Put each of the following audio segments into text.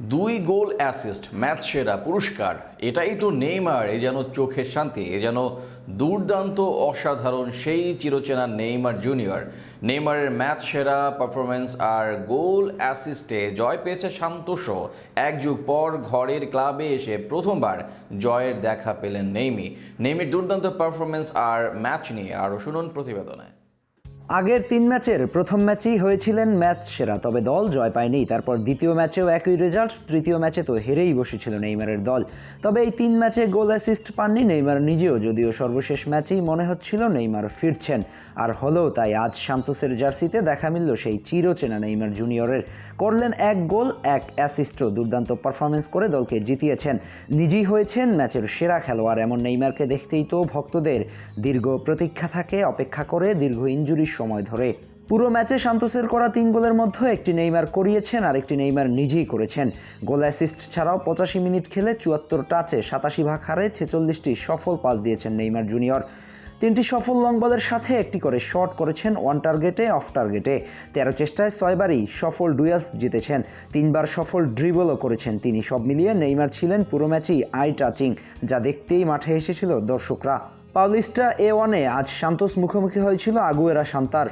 দুই goal assist match সেরা, পুরস্কার। এটাই তো নেইমার, এ যেন চোখের শান্তি, এ যেন দুর্দান্ত, অসাধারণ সেই চিরচেনা নেইমার জুনিয়র। নেইমারের ম্যাচ সেরা পারফরমেন্স আর গোল অ্যাসিস্টে জয় পেয়েছে শান্তোষ এক যুগ পর ঘরের ক্লাবে এসে প্রথমবার জয়ের দেখা পেলেন নেইমি। নেইমির দুর্দান্ত পারফরমেন্স আর ম্যাচ নিয়ে আরও শুনুন প্রতিবেদনে। আগের তিন ম্যাচের প্রথম ম্যাচেই হয়েছিলেন ম্যাচ সেরা, তবে দল জয় পায়নি। তারপর দ্বিতীয় ম্যাচেও একই রেজাল্ট তৃতীয় ম্যাচে তো হেরেই বসেছিল নেইমারের দল। তবে এই তিন ম্যাচে গোল অ্যাসিস্ট পাননি নেইমার নিজেও, যদিও সর্বশেষ ম্যাচেই মনে হচ্ছিল নেইমার ফিরছেন। আর হলো তাই আজ সান্তোসের জার্সিতে দেখা মিলল সেই চিরচেনা নেইমার জুনিয়রের করলেন এক গোল, এক অ্যাসিস্টও দুর্দান্ত পারফরমেন্স করে দলকে জিতিয়েছেন। নিজেই হয়েছেন ম্যাচের সেরা খেলোয়াড়, এমন নেইমারকে দেখতেই তো ভক্তদের দীর্ঘ প্রতীক্ষা থাকে, অপেক্ষা করে দীর্ঘ ইঞ্জুরির সময় ধরে। পুরো ম্যাচে সান্তোসের করা তিন গোলের মধ্যে একটি নেইমার করিয়েছেন আর একটি নেইমার নিজেই করেছেন। গোল অ্যাসিস্ট ছাড়াও পঁচাশি মিনিট খেলে চুয়াত্তর টাচে সাতাশি ভাগ হারে ছেচল্লিশটি সফল পাস দিয়েছেন নেইমার জুনিয়র। তিনটি সফল লং বলের সাথে একটি করে শট করেছেন ওয়ান টার্গেটে, অফ টার্গেটে। তেরো চেষ্টায় ছয়বারই সফল ডুয়েলস জিতেছেন। তিনবার সফল ড্রিবলও করেছেন তিনি। সব মিলিয়ে নেইমার ছিলেন পুরো ম্যাচেই আই টাচিং যা দেখতেই মাঠে এসেছিল দর্শকরা। পাউলিস্টা এ ওয়ানে আজ সান্তোস মুখোমুখি হয়েছিল আগুয়েরা সান্তার।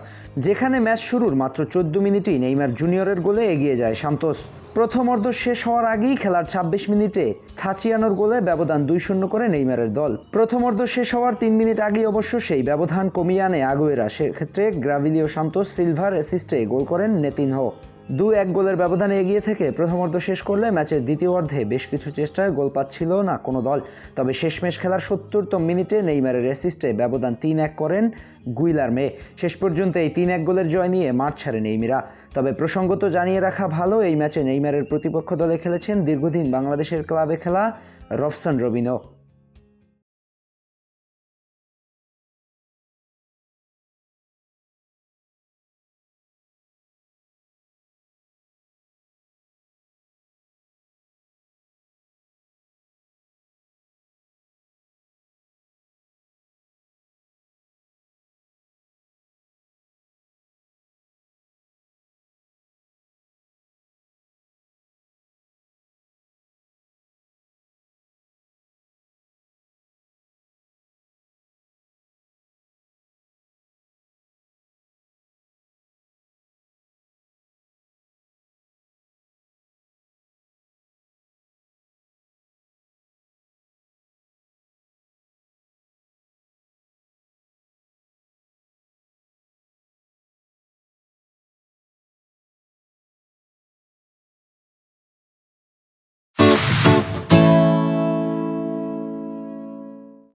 যেখানে ম্যাচ শুরুর মাত্র চোদ্দ মিনিটেই নেইমার জুনিয়রের গোলে এগিয়ে যায় সান্তোস। প্রথম অর্ধ শেষ হওয়ার আগেই খেলার ছাব্বিশ মিনিটে থাচিয়ানোর গোলে ব্যবধান দুই শূন্য করে নেইমারের দল। প্রথম অর্ধ শেষ হওয়ার তিন মিনিট আগেই অবশ্য সেই ব্যবধান কমিয়ে আনে আগুয়েরা। সেক্ষেত্রে গ্রাভিলিও সান্তোস সিলভার অ্যাসিস্টে গোল করেন নেতিনহো। দু এক গোলের ব্যবধানে এগিয়ে থেকে প্রথম অর্ধ শেষ করলে ম্যাচের দ্বিতীয় অর্ধে বেশ কিছু চেষ্টায় গোল পাচ্ছিল না কোনো দল। তবে শেষমেশ খেলার সত্তরতম মিনিটে নেইমারের অ্যাসিস্টে ব্যবধান তিন এক করেন গুইলার মে। শেষ পর্যন্ত এই তিন এক গোলের জয় নিয়ে মাঠ ছাড়ে নেইমিরা। তবে প্রসঙ্গত জানিয়ে রাখা ভালো, এই ম্যাচে নেইমারের প্রতিপক্ষ দলে খেলেছেন দীর্ঘদিন বাংলাদেশের ক্লাবে খেলা রফসান রবিনো